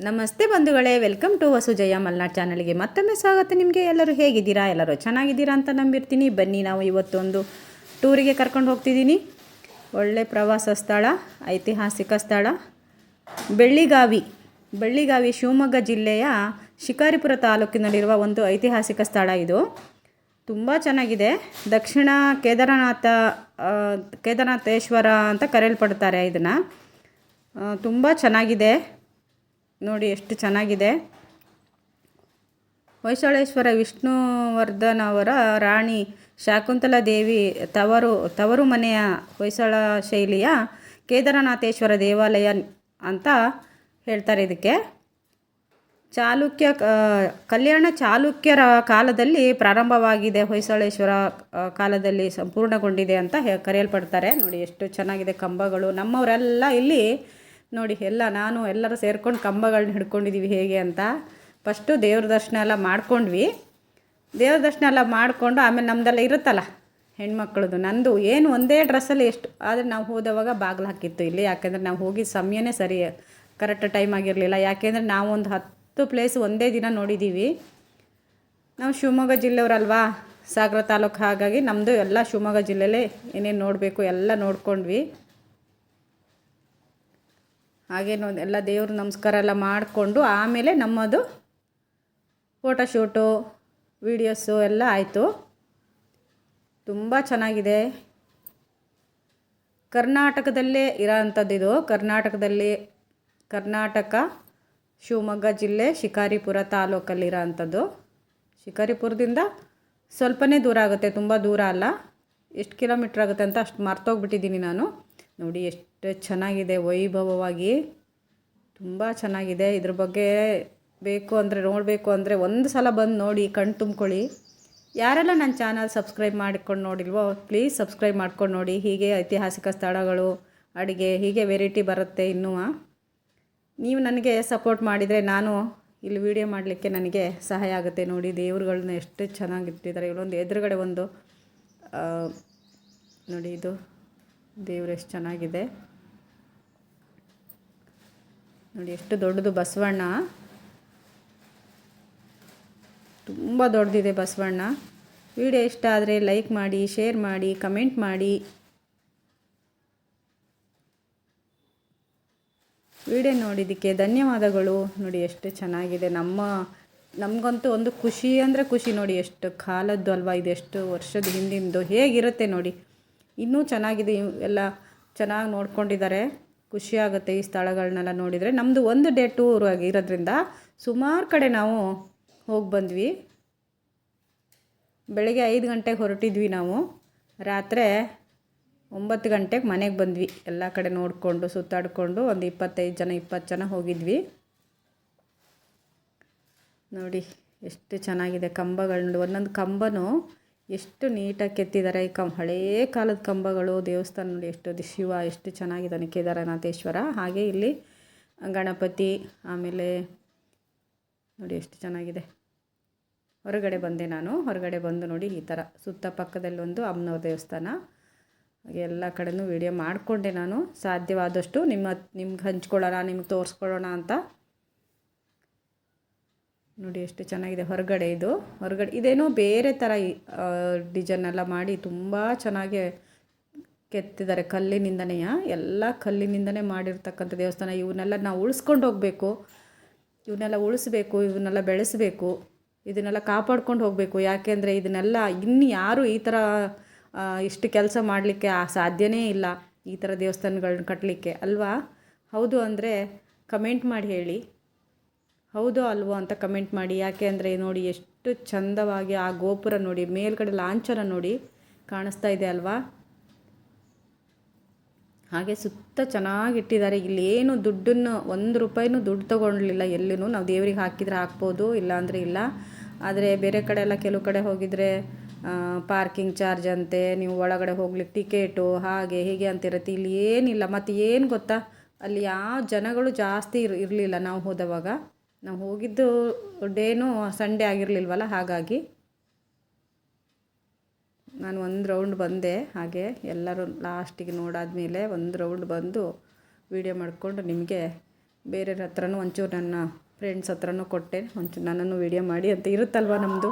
ನಮಸ್ತೆ ಬಂಧುಗಳೇ, welcome to ವಸುಜಯ Malnad ಚಾನಲ್ಗೆ ಮತ್ತೊಮ್ಮೆ ಸ್ವಾಗತ ನಿಮಗೆ. ಎಲ್ಲರೂ ಹೇಗಿದ್ದೀರಾ? ಎಲ್ಲರೂ ಚೆನ್ನಾಗಿದ್ದೀರಾ ಅಂತ ನಂಬಿರ್ತೀನಿ. ಬನ್ನಿ, ನಾವು ಇವತ್ತೊಂದು ಟೂರಿಗೆ ಕರ್ಕೊಂಡು ಹೋಗ್ತಿದ್ದೀನಿ. ಒಳ್ಳೆ ಪ್ರವಾಸ ಸ್ಥಳ, ಐತಿಹಾಸಿಕ ಸ್ಥಳ. ಬೆಳ್ಳಿಗಾವಿ. ಬೆಳ್ಳಿಗಾವಿ ಶಿವಮೊಗ್ಗ ಜಿಲ್ಲೆಯ ಶಿಕಾರಿಪುರ ತಾಲೂಕಿನಲ್ಲಿರುವ ಒಂದು ಐತಿಹಾಸಿಕ ಸ್ಥಳ ಇದು. ತುಂಬ ಚೆನ್ನಾಗಿದೆ. ದಕ್ಷಿಣ ಕೇದಾರನಾಥ ಕೇದಾರನಾಥೇಶ್ವರ ಅಂತ ಕರೆಯಲ್ಪಡ್ತಾರೆ ಇದನ್ನು. ತುಂಬ ಚೆನ್ನಾಗಿದೆ. ನೋಡಿ ಎಷ್ಟು ಚೆನ್ನಾಗಿದೆ. ಹೊಯ್ಸಳೇಶ್ವರ ವಿಷ್ಣುವರ್ಧನ್ ಅವರ ರಾಣಿ ಶಾಕುಂತಲಾ ದೇವಿ ತವರು ತವರು ಮನೆಯ ಹೊಯ್ಸಳ ಶೈಲಿಯ ಕೇದಾರನಾಥೇಶ್ವರ ದೇವಾಲಯ ಅಂತ ಹೇಳ್ತಾರೆ ಇದಕ್ಕೆ. ಚಾಲುಕ್ಯ ಕಲ್ಯಾಣ ಚಾಲುಕ್ಯರ ಕಾಲದಲ್ಲಿ ಪ್ರಾರಂಭವಾಗಿದೆ, ಹೊಯ್ಸಳೇಶ್ವರ ಕಾಲದಲ್ಲಿ ಸಂಪೂರ್ಣಗೊಂಡಿದೆ ಅಂತ ಕರೆಯಲ್ಪಡ್ತಾರೆ. ನೋಡಿ ಎಷ್ಟು ಚೆನ್ನಾಗಿದೆ ಕಂಬಗಳು. ನಮ್ಮವರೆಲ್ಲ ಇಲ್ಲಿ ನೋಡಿ, ಎಲ್ಲ ನಾನು ಎಲ್ಲರೂ ಸೇರ್ಕೊಂಡು ಕಂಬಗಳನ್ನ ಹಿಡ್ಕೊಂಡಿದ್ದೀವಿ ಹೇಗೆ ಅಂತ. ಫಸ್ಟು ದೇವ್ರ ದರ್ಶನ ಎಲ್ಲ ಮಾಡ್ಕೊಂಡ್ವಿ. ದೇವ್ರ ದರ್ಶನ ಎಲ್ಲ ಮಾಡಿಕೊಂಡು ಆಮೇಲೆ ನಮ್ಮದೆಲ್ಲ ಇರುತ್ತಲ್ಲ ಹೆಣ್ಮಕ್ಳದ್ದು ನಂದು ಏನು ಒಂದೇ ಡ್ರೆಸ್ಸಲ್ಲಿ ಎಷ್ಟು, ಆದರೆ ನಾವು ಹೋದವಾಗ ಬಾಗಿಲು ಹಾಕಿತ್ತು ಇಲ್ಲಿ. ಯಾಕೆಂದರೆ ನಾವು ಹೋಗಿ ಸಮಯನೇ ಸರಿ, ಕರೆಕ್ಟ್ ಟೈಮ್ ಆಗಿರಲಿಲ್ಲ. ಯಾಕೆಂದರೆ ನಾವು ಒಂದು ಹತ್ತು ಪ್ಲೇಸ್ ಒಂದೇ ದಿನ ನೋಡಿದ್ದೀವಿ ನಾವು ಶಿವಮೊಗ್ಗ ಜಿಲ್ಲೆಯವರಲ್ವಾ? ಸಾಗರ ತಾಲೂಕು ಹಾಗಾಗಿ ನಮ್ಮದು ಎಲ್ಲ ಶಿವಮೊಗ್ಗ ಜಿಲ್ಲೆಯಲ್ಲೇ ಏನೇನು ನೋಡಬೇಕು ಎಲ್ಲ ನೋಡ್ಕೊಂಡ್ವಿ. ಹಾಗೇನು ಎಲ್ಲ ದೇವ್ರ ನಮಸ್ಕಾರ ಎಲ್ಲ ಮಾಡಿಕೊಂಡು ಆಮೇಲೆ ನಮ್ಮದು ಫೋಟೋಶೂಟು ವೀಡಿಯೋಸು ಎಲ್ಲ ಆಯಿತು. ತುಂಬ ಚೆನ್ನಾಗಿದೆ. ಕರ್ನಾಟಕದಲ್ಲೇ ಇದು. ಕರ್ನಾಟಕದಲ್ಲಿ ಕರ್ನಾಟಕ, ಶಿವಮೊಗ್ಗ ಜಿಲ್ಲೆ, ಶಿಕಾರಿಪುರ ತಾಲೂಕಲ್ಲಿರೋ ಅಂಥದ್ದು ಶಿಕಾರಿಪುರದಿಂದ ಸ್ವಲ್ಪನೇ ದೂರ ಆಗುತ್ತೆ. ತುಂಬ ದೂರ ಅಲ್ಲ. ಎಷ್ಟು ಕಿಲೋಮೀಟ್ರ್ ಆಗುತ್ತೆ ಅಂತ ಅಷ್ಟು ಮರ್ತೋಗ್ಬಿಟ್ಟಿದ್ದೀನಿ ನಾನು. ನೋಡಿ, ಎಷ್ಟು ಚೆನ್ನಾಗಿದೆ, ವೈಭವವಾಗಿ ತುಂಬ ಚೆನ್ನಾಗಿದೆ. ಇದ್ರ ಬಗ್ಗೆ ಬೇಕು ಅಂದರೆ, ನೋಡಬೇಕು ಅಂದರೆ ಒಂದು ಸಲ ಬಂದು ನೋಡಿ, ಕಣ್ ತುಂಬ್ಕೊಳ್ಳಿ. ಯಾರೆಲ್ಲ ನನ್ನ ಚಾನಲ್ ಸಬ್ಸ್ಕ್ರೈಬ್ ಮಾಡಿಕೊಂಡು ನೋಡಿಲ್ವೋ ಪ್ಲೀಸ್ ಸಬ್ಸ್ಕ್ರೈಬ್ ಮಾಡ್ಕೊಂಡು ನೋಡಿ. ಹೀಗೆ ಐತಿಹಾಸಿಕ ಸ್ಥಳಗಳು, ಅಡುಗೆ, ಹೀಗೆ ವೆರೈಟಿ ಬರುತ್ತೆ ಇನ್ನೂ ನೀವು ನನಗೆ ಸಪೋರ್ಟ್ ಮಾಡಿದರೆ ನಾನು ಇಲ್ಲಿ ವಿಡಿಯೋ ಮಾಡಲಿಕ್ಕೆ ನನಗೆ ಸಹಾಯ ಆಗುತ್ತೆ ನೋಡಿ. ದೇವ್ರುಗಳನ್ನ ಎಷ್ಟು ಚೆನ್ನಾಗಿ ಇಟ್ಟಿದ್ದಾರೆ. ಇಲ್ಲೊಂದು ಎದುರುಗಡೆ ಒಂದು ನೋಡಿ ಇದು. ದೇವ್ರು ಎಷ್ಟು ಚೆನ್ನಾಗಿದೆ. ನೋಡಿ, ಎಷ್ಟು ದೊಡ್ಡದು ಬಸವಣ್ಣ. ತುಂಬ ದೊಡ್ಡದಿದೆ ಬಸವಣ್ಣ. ವಿಡಿಯೋ ಇಷ್ಟ ಆದರೆ ಲೈಕ್ ಮಾಡಿ, ಶೇರ್ ಮಾಡಿ, ಕಮೆಂಟ್ ಮಾಡಿ. ವಿಡಿಯೋ ನೋಡಿದ್ದಕ್ಕೆ ಧನ್ಯವಾದಗಳು. ನೋಡಿ, ಎಷ್ಟು ಚೆನ್ನಾಗಿದೆ. ನಮ್ಮ, ನಮಗಂತೂ ಒಂದು ಖುಷಿ ಅಂದರೆ ಖುಷಿ. ನೋಡಿ, ಎಷ್ಟು ಕಾಲದ್ದು ಅಲ್ವಾ, ಇದೆಷ್ಟು ವರ್ಷದ ಹಿಂದಿಂದು ಹೇಗಿರುತ್ತೆ ನೋಡಿ. ಇನ್ನೂ ಚೆನ್ನಾಗಿದೆ ಎಲ್ಲ ಚೆನ್ನಾಗಿ ನೋಡ್ಕೊಂಡಿದ್ದಾರೆ. ಖುಷಿಯಾಗುತ್ತೆ ಈ ಸ್ಥಳಗಳನ್ನೆಲ್ಲ ನೋಡಿದರೆ. ನಮ್ಮದು ಒಂದು ಡೇ ಟೂರ್ ಆಗಿರೋದ್ರಿಂದ ಸುಮಾರು ಕಡೆ ನಾವು ಹೋಗಿ ಬಂದ್ವಿ. ಬೆಳಗ್ಗೆ ಐದು ಗಂಟೆಗೆ ಹೊರಟಿದ್ವಿ ನಾವು. ರಾತ್ರಿ ಒಂಬತ್ತು ಗಂಟೆಗೆ ಮನೆಗೆ ಬಂದ್ವಿ. ಎಲ್ಲ ಕಡೆ ನೋಡಿಕೊಂಡು, ಸುತ್ತಾಡಿಕೊಂಡು ಒಂದು ಇಪ್ಪತ್ತೈದು ಜನ, ಇಪ್ಪತ್ತು ಜನ ಹೋಗಿದ್ವಿ. ನೋಡಿ, ಎಷ್ಟು ಚೆನ್ನಾಗಿದೆ ಕಂಬಗಳು ಒಂದೊಂದು ಕಂಬನೂ ಎಷ್ಟು ನೀಟಾಗಿ ಕೆತ್ತಿದ್ದಾರೆ. ಈ ಕಂ, ಹಳೇ ಕಾಲದ ಕಂಬಗಳು ದೇವಸ್ಥಾನ ನೋಡಿ ಎಷ್ಟು ಶಿವ ಎಷ್ಟು ಚೆನ್ನಾಗಿದ್ದಾನೆ ಕೇದಾರನಾಥೇಶ್ವರ ಹಾಗೆ ಇಲ್ಲಿ ಗಣಪತಿ, ಆಮೇಲೆ ನೋಡಿ ಎಷ್ಟು ಚೆನ್ನಾಗಿದೆ. ಹೊರಗಡೆ ಬಂದೆ ನಾನು. ಹೊರಗಡೆ ಬಂದು ನೋಡಿ ಈ ಥರ ಸುತ್ತ ಪಕ್ಕದಲ್ಲಿ ಒಂದು ಅಮ್ಮನವ್ರ ದೇವಸ್ಥಾನ. ಎಲ್ಲ ಕಡೆನೂ ವಿಡಿಯೋ ಮಾಡಿಕೊಂಡೆ ನಾನು. ಸಾಧ್ಯವಾದಷ್ಟು ನಿಮ್ಮ, ನಿಮ್ಗೆ ಹಂಚ್ಕೊಳ್ಳೋಣ, ನಿಮ್ಗೆ ತೋರಿಸ್ಕೊಳ್ಳೋಣ ಅಂತ ನೋಡಿ ಎಷ್ಟು ಚೆನ್ನಾಗಿದೆ ಹೊರಗಡೆ ಇದು. ಹೊರಗಡೆ ಇದೇನೋ ಬೇರೆ ಥರ ಡಿಸೈನ್ ಎಲ್ಲ ಮಾಡಿ ತುಂಬ ಚೆನ್ನಾಗಿ ಕೆತ್ತಿದ್ದಾರೆ ಕಲ್ಲಿನಿಂದನೇ ಎಲ್ಲ ಕಲ್ಲಿನಿಂದನೇ ಮಾಡಿರ್ತಕ್ಕಂಥ ದೇವಸ್ಥಾನ. ಇವನ್ನೆಲ್ಲ ನಾವು ಉಳಿಸ್ಕೊಂಡು ಹೋಗಬೇಕು. ಇವನ್ನೆಲ್ಲ ಉಳಿಸ್ಬೇಕು, ಇವನ್ನೆಲ್ಲ ಬೆಳೆಸಬೇಕು, ಇದನ್ನೆಲ್ಲ ಕಾಪಾಡ್ಕೊಂಡು ಹೋಗಬೇಕು. ಯಾಕೆಂದರೆ ಇದನ್ನೆಲ್ಲ ಇನ್ನು ಯಾರು ಈ ಥರ ಇಷ್ಟು ಕೆಲಸ ಮಾಡಲಿಕ್ಕೆ ಸಾಧ್ಯನೇ ಇಲ್ಲ ಈ ಥರ ದೇವಸ್ಥಾನಗಳನ್ನ ಕಟ್ಟಲಿಕ್ಕೆ ಅಲ್ವಾ? ಹೌದು ಅಂದರೆ ಕಮೆಂಟ್ ಮಾಡಿ ಹೇಳಿ. ಹೌದೋ ಅಲ್ವೋ ಅಂತ ಕಮೆಂಟ್ ಮಾಡಿ. ಯಾಕೆ ಅಂದರೆ ನೋಡಿ ಎಷ್ಟು ಚಂದವಾಗಿ ಆ ಗೋಪುರ ನೋಡಿ, ಮೇಲ್ಗಡೆ ಲಾಂಛನ ನೋಡಿ ಕಾಣಿಸ್ತಾ ಇದೆ ಅಲ್ವಾ? ಹಾಗೆ ಸುತ್ತ ಚೆನ್ನಾಗಿಟ್ಟಿದ್ದಾರೆ ಇಲ್ಲಿ ಏನು ದುಡ್ಡನ್ನು ಒಂದು ರೂಪಾಯಿನೂ ದುಡ್ಡು ತೊಗೊಳ್ಲಿಲ್ಲ ಎಲ್ಲೂ ನಾವು ದೇವ್ರಿಗೆ ಹಾಕಿದರೆ ಹಾಕ್ಬೋದು ಇಲ್ಲಾಂದರೆ ಇಲ್ಲ. ಆದರೆ ಬೇರೆ ಕಡೆ ಎಲ್ಲ ಕೆಲವು ಕಡೆ ಹೋಗಿದರೆ ಪಾರ್ಕಿಂಗ್ ಚಾರ್ಜ್ ಅಂತೆ, ನೀವು ಒಳಗಡೆ ಹೋಗ್ಲಿಕ್ಕೆ ಟಿಕೆಟು, ಹಾಗೆ ಹೀಗೆ ಅಂತಿರುತ್ತೆ ಇಲ್ಲಿ ಏನಿಲ್ಲ. ಮತ್ತು ಏನು ಗೊತ್ತಾ? ಅಲ್ಲಿ ಯಾವ ಜನಗಳು ಜಾಸ್ತಿ ಇರ್, ಇರಲಿಲ್ಲ ನಾವು ಹೋದವಾಗ. ನಾವು ಹೋಗಿದ್ದು ಡೇನೂ ಸಂಡೇ ಆಗಿರಲಿಲ್ವಲ್ಲ, ಹಾಗಾಗಿ ನಾನು ಒಂದು ರೌಂಡ್ ಬಂದೆ. ಹಾಗೆ ಎಲ್ಲರೂ ಲಾಸ್ಟಿಗೆ ನೋಡಾದ್ಮೇಲೆ ಒಂದು ರೌಂಡ್ ಬಂದು ವೀಡಿಯೋ ಮಾಡಿಕೊಂಡು ನಿಮಗೆ ಬೇರೆಯವ್ರ ಹತ್ರನೂ ಒಂಚೂರು ನನ್ನ ಫ್ರೆಂಡ್ಸ್ ಹತ್ರನೂ ಕೊಟ್ಟೆ. ಒಂಚೂರು ನನ್ನನ್ನು ವೀಡಿಯೋ ಮಾಡಿ ಅಂತ ಇರುತ್ತಲ್ವ ನಮ್ಮದು